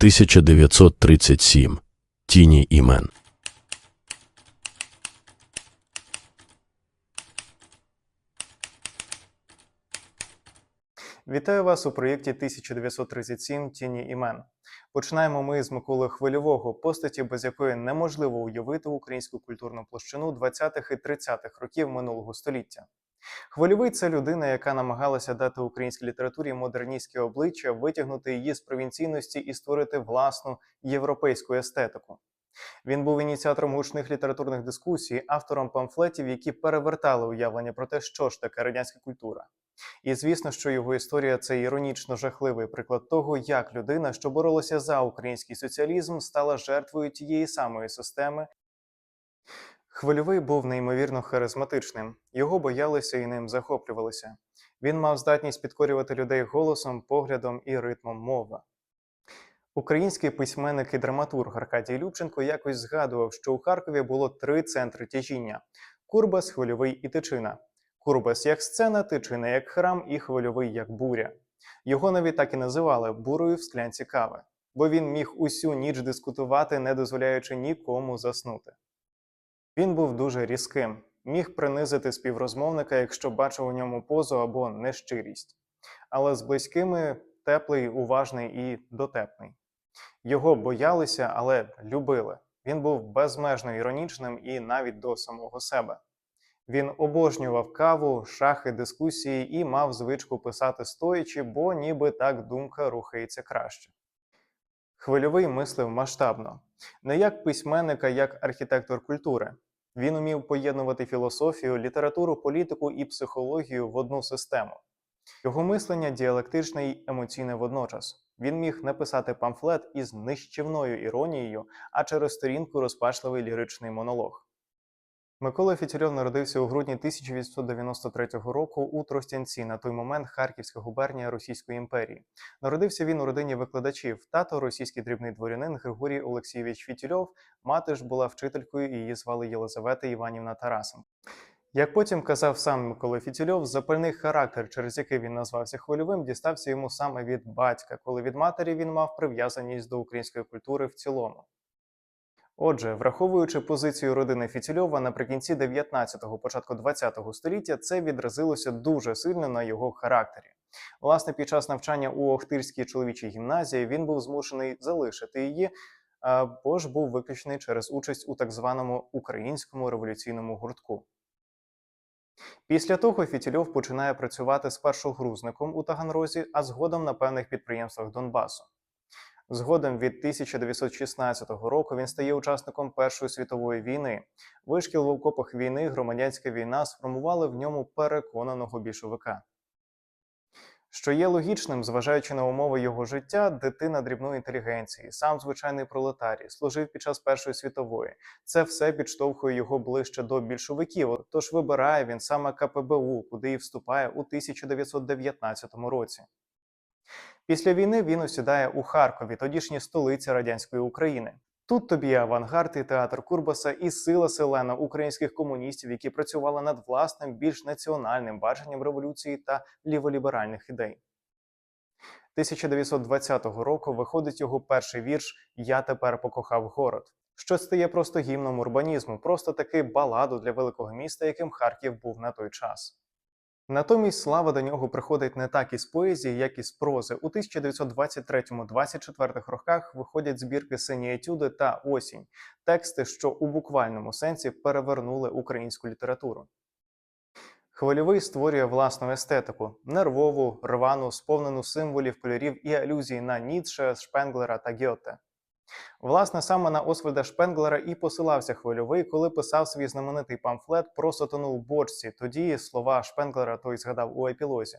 1937. Тіні імен. Вітаю вас у проєкті 1937 Тіні імен. Починаємо ми з Миколи Хвильового, постаті, без якої неможливо уявити українську культурну площину 20-х і 30-х років минулого століття. Хвильовий це людина, яка намагалася дати українській літературі модерністське обличчя, витягнути її з провінційності і створити власну європейську естетику. Він був ініціатором гучних літературних дискусій, автором памфлетів, які перевертали уявлення про те, що ж таке радянська культура. І звісно, що його історія це іронічно жахливий приклад того, як людина, що боролася за український соціалізм, стала жертвою тієї самої системи. Хвильовий був неймовірно харизматичним, його боялися і ним захоплювалися. Він мав здатність підкорювати людей голосом, поглядом і ритмом мови. Український письменник і драматург Аркадій Любченко якось згадував, що у Харкові було три центри тяжіння: Курбас, Хвильовий і Тичина. Курбас як сцена, Тичина як храм і Хвильовий як буря. Його навіть так і називали бурою в склянці кави, бо він міг усю ніч дискутувати, не дозволяючи нікому заснути. Він був дуже різким, міг принизити співрозмовника, якщо бачив у ньому позу або нещирість. Але з близькими теплий, уважний і дотепний. Його боялися, але любили. Він був безмежно іронічним і навіть до самого себе. Він обожнював каву, шахи, дискусії і мав звичку писати стоячи, бо ніби так думка рухається краще. Хвильовий мислив масштабно, не як письменника, як архітектор культури. Він умів поєднувати філософію, літературу, політику і психологію в одну систему. Його мислення діалектичне й емоційне водночас. Він міг написати памфлет із нищівною іронією, а через сторінку розпачливий ліричний монолог. Микола Фітільов народився у грудні 1893 року у Тростянці, на той момент Харківська губернія Російської імперії. Народився він у родині викладачів. Тато російський дрібний дворянин Григорій Олексійович Фітільов, мати ж була вчителькою її звали Єлизавета Іванівна Тарасенко. Як потім казав сам Микола Фітільов, запальний характер, через який він назвався хвильовим, дістався йому саме від батька, коли від матері він мав прив'язаність до української культури в цілому. Отже, враховуючи позицію родини Фітільова наприкінці 19-го, початку 20-го століття, це відразилося дуже сильно на його характері. Власне, під час навчання у Охтирській чоловічій гімназії він був змушений залишити її, або ж був виключений через участь у так званому українському революційному гуртку. Після того Фітільов починає працювати спершу грузником у Таганрозі, а згодом на певних підприємствах Донбасу. Згодом від 1916 року він стає учасником Першої світової війни. Вишкіл в окопах війни, громадянська війна сформували в ньому переконаного більшовика. Що є логічним, зважаючи на умови його життя, дитина дрібної інтелігенції, сам звичайний пролетарій, служив під час Першої світової. Це все підштовхує його ближче до більшовиків. Тож вибирає він саме КПБУ, куди і вступає у 1919 році. Після війни він осідає у Харкові, тодішній столиці радянської України. Тут тобі авангард і театр Курбаса, і сила селена українських комуністів, які працювали над власним більш національним баченням революції та ліволіберальних ідей. 1920 року виходить його перший вірш Я тепер покохав город, що стає просто гімном урбанізму, просто таки баладу для великого міста, яким Харків був на той час. Натомість слава до нього приходить не так із поезії, як і з прози. У 1923-24 роках виходять збірки сині етюди та осінь, тексти, що у буквальному сенсі перевернули українську літературу. Хвильовий створює власну естетику нервову, рвану, сповнену символів, кольорів і алюзій на Ніцше, Шпенглера та Гьоте. Власне, саме на Освальда Шпенглера і посилався хвильовий, коли писав свій знаменитий памфлет про сатану у бочці. Тоді слова Шпенглера той згадав у епілозі.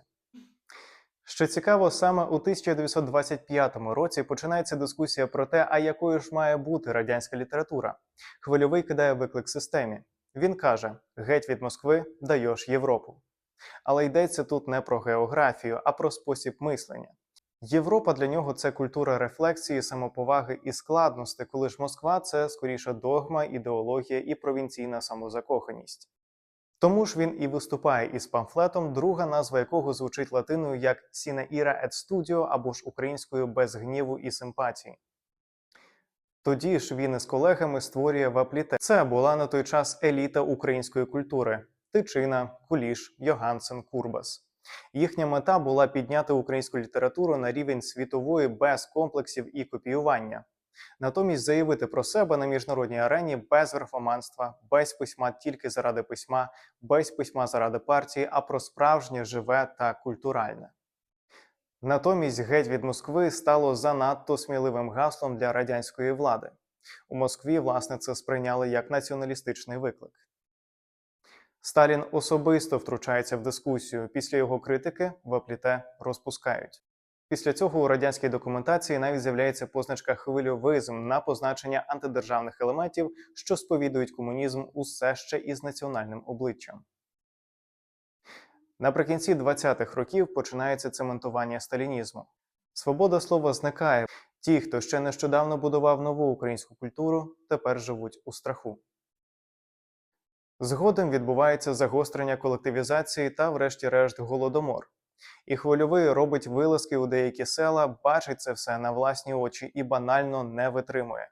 Що цікаво, саме у 1925 році починається дискусія про те, а якою ж має бути радянська література. Хвильовий кидає виклик системі. Він каже: геть від Москви даєш Європу. Але йдеться тут не про географію, а про спосіб мислення. Європа для нього це культура рефлексії, самоповаги і складності, коли ж Москва це скоріше догма, ідеологія і провінційна самозакоханість. Тому ж він і виступає із памфлетом, друга назва якого звучить латиною як Sine ira et studio або ж українською без гніву і симпатії. Тоді ж він із колегами створює вапліте. Це була на той час еліта української культури: Тичина, Куліш, Йогансен, Курбас. Їхня мета була підняти українську літературу на рівень світової без комплексів і копіювання. Натомість заявити про себе на міжнародній арені без верхоманства, без письма тільки заради письма, без письма заради партії, а про справжнє живе та культуральне. Натомість геть від Москви стало занадто сміливим гаслом для радянської влади. У Москві, власне, це сприйняли як націоналістичний виклик. Сталін особисто втручається в дискусію. Після його критики вапліте розпускають. Після цього у радянській документації навіть з'являється позначка хвильовизм на позначення антидержавних елементів, що сповідують комунізм усе ще із національним обличчям. Наприкінці 20-х років починається цементування сталінізму. Свобода слова зникає. Ті, хто ще нещодавно будував нову українську культуру, тепер живуть у страху. Згодом відбувається загострення колективізації та, врешті-решт, голодомор. І хвильовий робить вилазки у деякі села, бачить це все на власні очі і банально не витримує.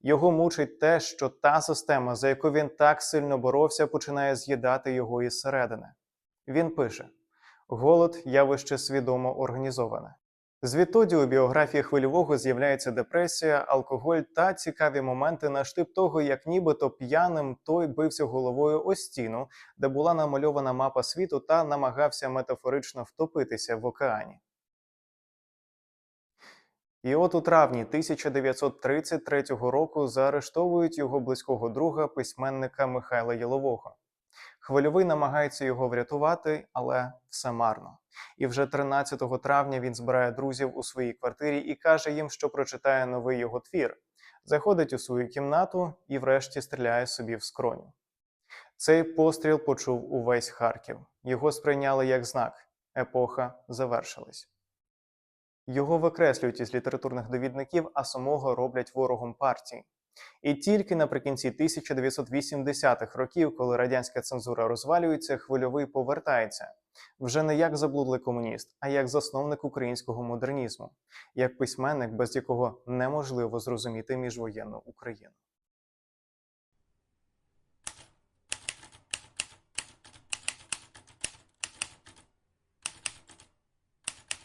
Його мучить те, що та система, за яку він так сильно боровся, починає з'їдати його із середини. Він пише: голод явище свідомо організоване. Звідтоді у біографії хвильового з'являється депресія, алкоголь та цікаві моменти на штип того, як нібито п'яним той бився головою о стіну, де була намальована мапа світу та намагався метафорично втопитися в океані. І от у травні 1933 року заарештовують його близького друга, письменника Михайла Єлового. Хвильовий намагається його врятувати, але все марно. І вже 13 травня він збирає друзів у своїй квартирі і каже їм, що прочитає новий його твір. Заходить у свою кімнату і, врешті, стріляє собі в скроню. Цей постріл почув увесь Харків. Його сприйняли як знак. Епоха завершилась. Його викреслюють із літературних довідників, а самого роблять ворогом партії. І тільки наприкінці 1980-х років, коли радянська цензура розвалюється, хвильовий повертається вже не як заблудлий комуніст, а як засновник українського модернізму, як письменник, без якого неможливо зрозуміти міжвоєнну Україну.